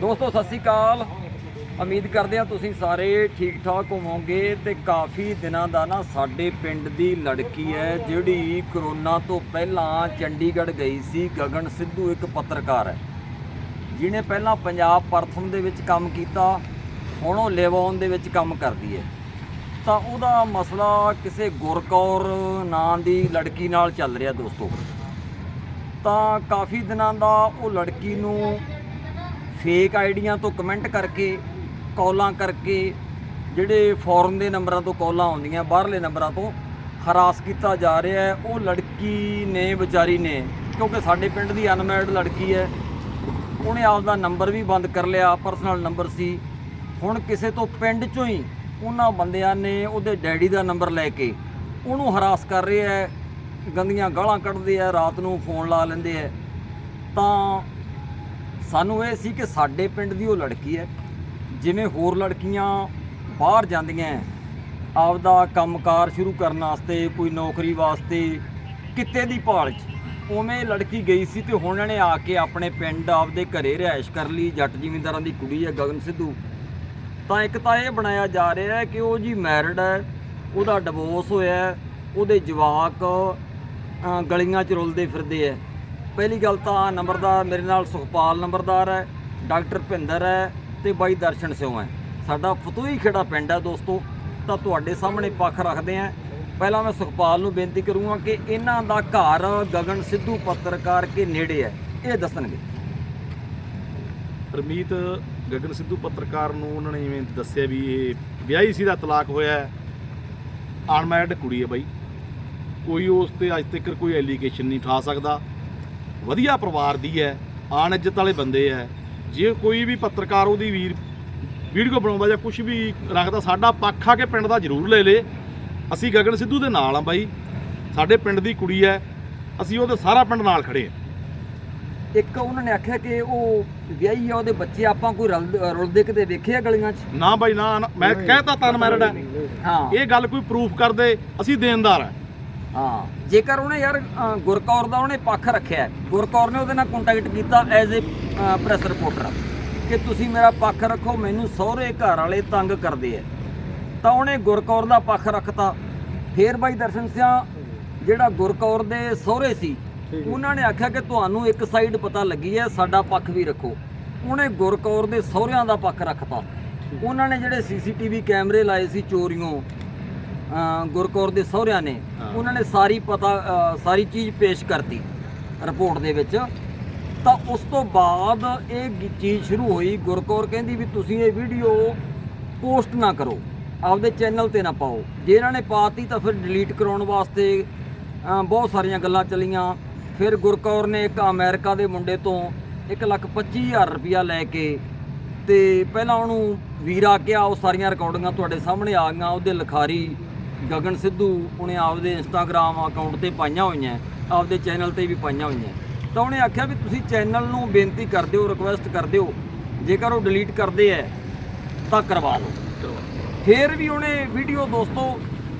ਦੋਸਤੋ, ਸਤਿ ਸ਼੍ਰੀ ਅਕਾਲ। ਉਮੀਦ ਕਰਦੇ ਹਾਂ ਤੁਸੀਂ ਸਾਰੇ ਠੀਕ ਠਾਕ ਹੋਵੋਗੇ ਤੇ ਕਾਫੀ ਦਿਨਾਂ ਦਾ ਨਾ ਸਾਡੇ ਪਿੰਡ ਦੀ ਲੜਕੀ ਹੈ, ਜਿਹੜੀ ਕਰੋਨਾ ਤੋਂ ਪਹਿਲਾਂ ਚੰਡੀਗੜ੍ਹ ਗਈ ਸੀ, ਗਗਨ ਸਿੱਧੂ ਇੱਕ ਪੱਤਰਕਾਰ ਹੈ। ਜਿਹਨੇ ਪਹਿਲਾਂ ਪੰਜਾਬ ਪ੍ਰਥਮ ਦੇ ਵਿੱਚ ਕੰਮ ਕੀਤਾ, ਹੁਣ ਉਹ ਲੇਵਾਉਣ ਦੇ ਵਿੱਚ ਕੰਮ ਕਰਦੀ ਹੈ। ਤਾਂ ਉਹਦਾ ਮਸਲਾ ਕਿਸੇ ਗੁਰਕੌਰ ਨਾਂ ਦੀ ਲੜਕੀ ਨਾਲ ਚੱਲ ਰਿਹਾ ਦੋਸਤੋ। ਤਾਂ ਕਾਫੀ ਦਿਨਾਂ ਦਾ ਉਹ ਲੜਕੀ ਨੂੰ ਫੇਕ ਆਈਡੀਆਂ ਤੋਂ ਕਮੈਂਟ ਕਰਕੇ, ਕਾਲਾਂ ਕਰਕੇ, ਜਿਹੜੇ ਫੋਰਨ ਦੇ ਨੰਬਰਾਂ ਤੋਂ ਕਾਲਾਂ ਆਉਂਦੀਆਂ, ਬਾਹਰਲੇ ਨੰਬਰਾਂ ਤੋਂ ਹਰਾਸ ਕੀਤਾ ਜਾ ਰਿਹਾ ਹੈ। ਉਹ ਲੜਕੀ ਨੇ, ਵਿਚਾਰੀ ਨੇ, ਕਿਉਂਕਿ ਸਾਡੇ ਪਿੰਡ ਦੀ ਅਨਮੈਰਿਡ ਲੜਕੀ ਹੈ, ਉਹਨੇ ਆਪਦਾ ਨੰਬਰ ਵੀ ਬੰਦ ਕਰ ਲਿਆ ਪਰਸਨਲ ਨੰਬਰ ਸੀ। ਹੁਣ ਕਿਸੇ ਤੋਂ ਪਿੰਡ ਚੋਂ ਹੀ ਉਹਨਾਂ ਬੰਦਿਆਂ ਨੇ ਉਹਦੇ ਡੈਡੀ ਦਾ ਨੰਬਰ ਲੈ ਕੇ ਉਹਨੂੰ ਹਰਾਸ ਕਰ ਰਿਹਾ ਹੈ। ਗੰਦੀਆਂ ਗਾਲਾਂ ਕੱਢਦੇ ਆ, ਰਾਤ ਨੂੰ ਫੋਨ ਲਾ ਲੈਂਦੇ ਆ। ਤਾਂ ਸਾਨੂੰ ਇਹ ਸੀ ਕਿ ਸਾਡੇ ਪਿੰਡ ਦੀ ਉਹ ਲੜਕੀ ਹੈ ਜਿਵੇਂ ਹੋਰ ਲੜਕੀਆਂ ਬਾਹਰ ਜਾਂਦੀਆਂ ਹੈ, ਆਪਦਾ ਕੰਮਕਾਰ ਸ਼ੁਰੂ ਕਰਨ ਵਾਸਤੇ ਕੋਈ ਨੌਕਰੀ ਵਾਸਤੇ ਕਿਤੇ ਦੀ ਭਾਲ 'ਚ। ਉਵੇਂ ਲੜਕੀ ਗਈ ਸੀ ਤੇ ਹੁਣ ਨੇ ਆ ਕੇ ਆਪਣੇ ਪਿੰਡ ਆਪਦੇ ਘਰੇ ਰਿਹਾਇਸ਼ ਕਰ ਲਈ ਜੱਟ ਜ਼ਿਮੀਂਦਾਰਾਂ ਦੀ ਕੁੜੀ ਹੈ ਗਗਨ ਸਿੱਧੂ। ਤਾਂ ਇੱਕ ਤਾਂ ਇਹ ਬਣਾਇਆ ਜਾ ਰਿਹਾ ਹੈ ਕਿ ਉਹ ਜੀ ਮੈਰਿਡ ਹੈ ਉਹਦਾ ਡਿਵੋਰਸ ਹੋਇਆ ਉਹਦੇ ਜਵਾਕ ਗਲੀਆਂ 'ਚ ਰੁਲਦੇ ਫਿਰਦੇ ਹੈ। ਪਹਿਲੀ ਗੱਲ ਤਾਂ ਨੰਬਰਦਾਰ ਮੇਰੇ ਨਾਲ ਸੁਖਪਾਲ ਨੰਬਰਦਾਰ ਹੈ, ਡਾਕਟਰ ਭਿੰਦਰ ਹੈ ਤੇ ਬਾਈ ਦਰਸ਼ਨ ਸਿਉ ਹੈ। ਸਾਡਾ ਫਤੂਹੀ ਖੇੜਾ ਪਿੰਡ ਹੈ ਦੋਸਤੋ, ਤਾਂ ਤੁਹਾਡੇ ਸਾਹਮਣੇ ਪੱਖ ਰੱਖਦੇ ਹਾਂ। ਪਹਿਲਾਂ ਮੈਂ ਸੁਖਪਾਲ ਨੂੰ ਬੇਨਤੀ ਕਰੂੰਗਾ ਕਿ ਇਹਨਾਂ ਦਾ ਘਰ ਗਗਨ ਸਿੱਧੂ ਪੱਤਰਕਾਰ ਕੇ ਨੇੜੇ ਹੈ। ਇਹ ਦੱਸਣਗੇ। ਰਮੀਤ ਗਗਨ ਸਿੱਧੂ ਪੱਤਰਕਾਰ ਨੂੰ ਉਹਨਾਂ ਨੇ ਇਵੇਂ ਦੱਸਿਆ ਵੀ ਇਹ ਵਿਆਹੀ ਸੀ ਦਾ ਤਲਾਕ ਹੋਇਆ ਹੈ। ਅਨਮੈਰਿਡ ਕੁੜੀ ਹੈ ਬਾਈ। ਕੋਈ ਉਸ ਤੇ ਅੱਜ ਤੱਕ ਕੋਈ ਐਲੀਗੇਸ਼ਨ ਨਹੀਂ ਠਾ ਸਕਦਾ। ਵਧੀਆ ਪਰਿਵਾਰ ਦੀ ਹੈ ਆਣ ਇੱਜ਼ਤ ਵਾਲੇ ਬੰਦੇ ਹੈ। ਜੇ ਕੋਈ ਵੀ ਪੱਤਰਕਾਰ ਉਹਦੀ ਵੀਰ ਵੀਡੀਓ ਬਣਾਉਂਦਾ ਜਾਂ ਕੁਝ ਵੀ ਰੱਖਦਾ ਸਾਡਾ ਪੱਖ ਆ ਕੇ ਪਿੰਡ ਦਾ ਜ਼ਰੂਰ ਲੈ ਲੇ। ਅਸੀਂ ਗਗਨ ਸਿੱਧੂ ਦੇ ਨਾਲ ਆ ਬਾਈ। ਸਾਡੇ ਪਿੰਡ ਦੀ ਕੁੜੀ ਹੈ। ਅਸੀਂ ਉਹਦੇ ਸਾਰਾ ਪਿੰਡ ਨਾਲ ਖੜੇ ਹਾਂ। ਇੱਕ ਉਹਨਾਂ ਨੇ ਆਖਿਆ ਕਿ ਉਹ ਵਿਆਹੀ ਆ ਉਹਦੇ ਬੱਚੇ ਆਪਾਂ ਕੋਈ ਰਲ ਰੁਲਦੇ ਕਿਤੇ ਵੇਖੇ ਆ ਗਲੀਆਂ 'ਚ? ਨਾ ਬਾਈ ਨਾ ਨਾ, ਮੈਂ ਕਹਿਤਾ ਤਨ ਮੈਰਿਡ ਹੈ ਹਾਂ। ਇਹ ਗੱਲ ਕੋਈ ਪ੍ਰੂਫ ਕਰਦੇ ਅਸੀਂ ਦੇਣਦਾਰ ਹੈ ਹਾਂ। ਜੇਕਰ ਉਹਨੇ ਯਾਰ ਅ, ਗੁਰਕੌਰ ਦਾ ਉਹਨੇ ਪੱਖ ਰੱਖਿਆ ਹੈ, ਗੁਰਕੌਰ ਨੇ ਉਹਦੇ ਨਾਲ ਕੰਟੈਕਟ ਕੀਤਾ ਐਜ਼ ਅ ਪ੍ਰੈਸ ਰਿਪੋਰਟਰ ਕਿ ਤੁਸੀਂ ਮੇਰਾ ਪੱਖ ਰੱਖੋ ਮੈਨੂੰ ਸਹੁਰੇ ਘਰ ਵਾਲੇ ਤੰਗ ਕਰਦੇ ਆ ਤਾਂ ਉਹਨੇ ਗੁਰਕੌਰ ਦਾ ਪੱਖ ਰੱਖਤਾ। ਫੇਰ ਬਾਈ ਦਰਸ਼ਨ ਸਿਆ ਜਿਹੜਾ ਗੁਰਕੌਰ ਦੇ ਸਹੁਰੇ ਸੀ ਉਹਨਾਂ ਨੇ ਆਖਿਆ ਕਿ ਤੁਹਾਨੂੰ ਇੱਕ ਸਾਈਡ ਪਤਾ ਲੱਗੀ ਹੈ ਸਾਡਾ ਪੱਖ ਵੀ ਰੱਖੋ। ਉਹਨੇ ਗੁਰਕੌਰ ਦੇ ਸਹੁਰਿਆਂ ਦਾ ਪੱਖ ਰੱਖਤਾ। ਉਹਨਾਂ ਨੇ ਜਿਹੜੇ ਸੀਸੀਟੀਵੀ ਕੈਮਰੇ ਲਾਏ ਸੀ ਚੋਰੀਆਂ ਅ, ਗੁਰਕੌਰ ਦੇ ਸਹੁਰਿਆਂ ਨੇ। ਉਹਨਾਂ ਨੇ ਸਾਰੀ ਪਤਾ ਸਾਰੀ ਚੀਜ਼ ਪੇਸ਼ ਕਰਤੀ ਰਿਪੋਰਟ ਦੇ ਵਿੱਚ। ਤਾਂ ਉਸ ਤੋਂ ਬਾਅਦ ਇਹ ਚੀਜ਼ ਸ਼ੁਰੂ ਹੋਈ। ਗੁਰਕੌਰ ਕਹਿੰਦੀ ਵੀ ਤੁਸੀਂ ਇਹ ਵੀਡੀਓ ਪੋਸਟ ਨਾ ਕਰੋ। ਆਪਦੇ ਚੈਨਲ ਤੇ ਨਾ ਪਾਓ। ਜੇ ਇਹਨਾਂ ਨੇ ਪਾਤੀ ਤਾਂ ਫਿਰ ਡਿਲੀਟ ਕਰਾਉਣ ਵਾਸਤੇ ਬਹੁਤ ਸਾਰੀਆਂ ਗੱਲਾਂ ਚੱਲੀਆਂ। ਫਿਰ ਗੁਰਕੌਰ ਨੇ ਇੱਕ ਅਮਰੀਕਾ ਦੇ ਮੁੰਡੇ ਤੋਂ 125000 ਰੁਪਇਆ ਲੈ ਕੇ ਤੇ ਪਹਿਲਾਂ ਉਹਨੂੰ ਵੀਰਾ ਕਿਹਾ, ਉਹ ਸਾਰੀਆਂ ਰਿਕਾਰਡਿੰਗਾਂ ਤੁਹਾਡੇ ਸਾਹਮਣੇ ਆ ਗਈਆਂ, ਉਹਦੇ ਲਿਖਾਰੀ ਗਗਨ ਸਿੱਧੂ ਉਹਨੇ ਆਪਦੇ ਇੰਸਟਾਗ੍ਰam ਅਕਾਊਂਟ ਤੇ ਪਾਈਆਂ ਹੋਈਆਂ, ਆਪਦੇ ਚੈਨਲ ਤੇ ਵੀ ਪਾਈਆਂ ਹੋਈਆਂ। ਤਾਂ ਉਹਨੇ ਆਖਿਆ ਵੀ ਤੁਸੀਂ ਚੈਨਲ ਨੂੰ ਬੇਨਤੀ ਕਰ ਦਿਓ ਰਿਕੁਐਸਟ ਕਰ ਦਿਓ ਜੇਕਰ ਉਹ ਡਿਲੀਟ ਕਰਦੇ ਐ, ਤਾਂ ਕਰਵਾ ਲਓ ਫਿਰ ਵੀ ਉਹਨੇ ਵੀਡੀਓ ਦੋਸਤੋ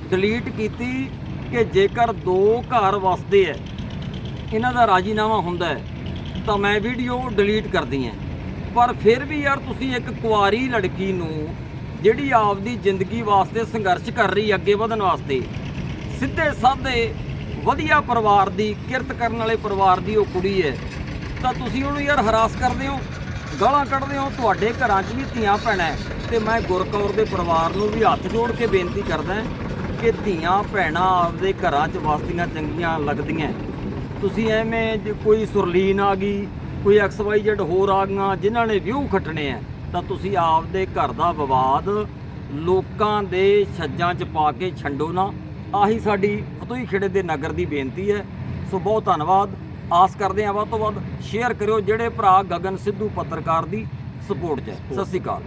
ਡਿਲੀਟ ਕੀਤੀ ਕਿ ਜੇਕਰ ਦੋ ਘਰ ਵਸਦੇ ਐ, ਇਹਨਾਂ ਦਾ ਰਾਜੀਨਾਮਾ ਹੁੰਦਾ ਹੈ ਤਾਂ ਮੈਂ ਵੀਡੀਓ ਡਿਲੀਟ ਕਰਦੀ ਹਾਂ ਪਰ ਫਿਰ ਵੀ ਯਾਰ ਤੁਸੀਂ ਇੱਕ ਕੁਆਰੀ ਲੜਕੀ ਨੂੰ ਜਿਹੜੀ ਆਪਦੀ ਜ਼ਿੰਦਗੀ ਵਾਸਤੇ ਸੰਘਰਸ਼ ਕਰ ਰਹੀ ਅੱਗੇ ਵਧਣ ਵਾਸਤੇ, ਸਿੱਧੇ ਸਾਦੇ ਵਧੀਆ ਪਰਿਵਾਰ ਦੀ, ਕਿਰਤ ਕਰਨ ਵਾਲੇ ਪਰਿਵਾਰ ਦੀ ਉਹ ਕੁੜੀ ਹੈ। ਤਾਂ ਤੁਸੀਂ ਉਹਨੂੰ ਯਾਰ ਹਰਾਸ ਕਰਦੇ ਹੋ, ਗਾਲਾਂ ਕੱਢਦੇ ਹੋ, ਤੁਹਾਡੇ ਘਰਾਂ 'ਚ ਵੀ ਧੀਆਂ ਭੈਣਾਂ ਹੈ। ਤੇ ਮੈਂ ਗੁਰਕੌਰ ਦੇ ਪਰਿਵਾਰ ਨੂੰ ਵੀ ਹੱਥ ਜੋੜ ਕੇ ਬੇਨਤੀ ਕਰਦਾ ਕਿ ਧੀਆਂ ਭੈਣਾਂ ਆਪਦੇ ਘਰਾਂ 'ਚ ਵਸਦੀਆਂ ਚੰਗੀਆਂ ਲੱਗਦੀਆਂ ਤੁਸੀਂ ਐਵੇਂ ਕੋਈ ਸੁਰਲੀਨ ਆ ਗਈ, ਕੋਈ ਐਕਸ ਵਾਈ ਜ਼ੈਡ ਹੋਰ ਆ ਗਈਆਂ, ਜਿਨ੍ਹਾਂ ਨੇ ਵਿਊ ਖੱਟਣੇ ਆ ਤਾਂ ਤੁਸੀਂ ਆਪਦੇ ਘਰ ਦਾ ਵਿਵਾਦ ਲੋਕਾਂ ਦੇ ਛੱਜਾਂ 'ਚ ਪਾ ਕੇ ਛੰਡੋ ਨਾ। ਆਹੀ ਸਾਡੀ ਫਤੋਈ ਖੇੜੇ ਦੇ ਨਗਰ ਦੀ ਬੇਨਤੀ ਹੈ। ਸੋ ਬਹੁਤ ਧੰਨਵਾਦ। ਆਸ ਕਰਦੇ ਹਾਂ ਵੱਧ ਤੋਂ ਵੱਧ ਸ਼ੇਅਰ ਕਰਿਓ ਜਿਹੜੇ ਭਰਾ ਗਗਨ ਸਿੱਧੂ ਪੱਤਰਕਾਰ ਦੀ ਸਪੋਰਟ 'ਚ ਹੈ। ਸਤਿ ਸ਼੍ਰੀ ਅਕਾਲ।